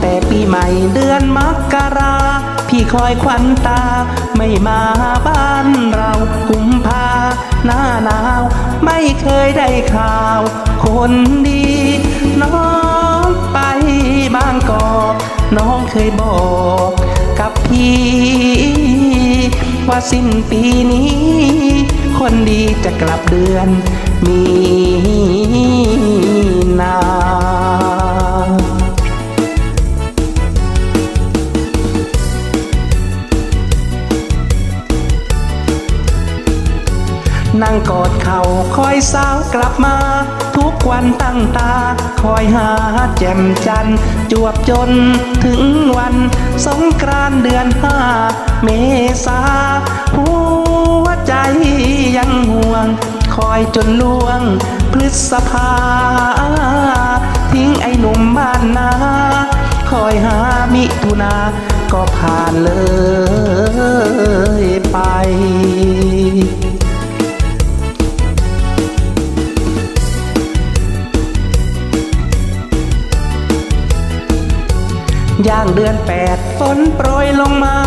แต่ปีใหม่เดือนมกราพี่คอยควันตา ไม่มาบ้านเรากุมภาหน้าหนาว ไม่เคยได้ข่าว คนดี น้องไปบางกอกน้องเคยบอกกับพี่ ว่าสิ้นปีนี้ คนดีจะกลับเดือนมี นั่งกอดเข่าคอยสาวกลับมา ทุกวันตั้งตา คอยหาแจ่มจันทร์จวบจนถึงวันสงกรานต์เดือนห้าเมษาหัวใจยังห่วง คอยจนล่วงพฤษภา ทิ้งไอ้หนุ่มบ้านนา คอยหามิถุนาก็ผ่านเลยไป ย่างเดือนแปดฝนโปรยลงมา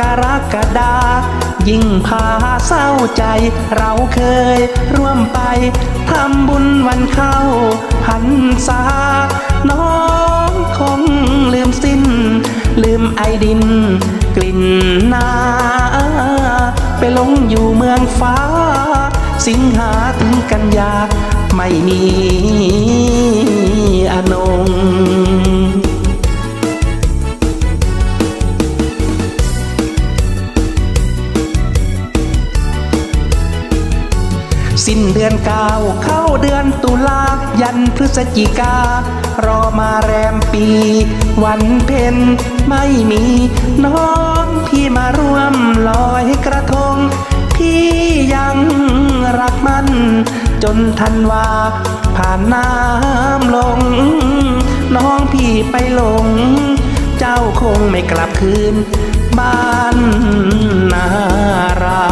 การกฎายิ่งพาเศร้าใจ เราเคยร่วมไปทำบุญวันเข้าพันษาน้องคงลืมสิ้น ลืมไอดิน กลิ่นนาไปหลงอยู่เมืองฟ้า สิงหาถึงกันยาไม่มี สิ้นเดือนเก้าเข้าเดือนตุลายันพฤศจิกา รอมาแรมปี วันเพ็ญไม่มีน้องพี่มาร่วมลอยกระทง พี่ยังรักมัน จนทันว่าผ่านน้ำลง น้องพี่ไปลง เจ้าคงไม่กลับคืน บ้านนาเรา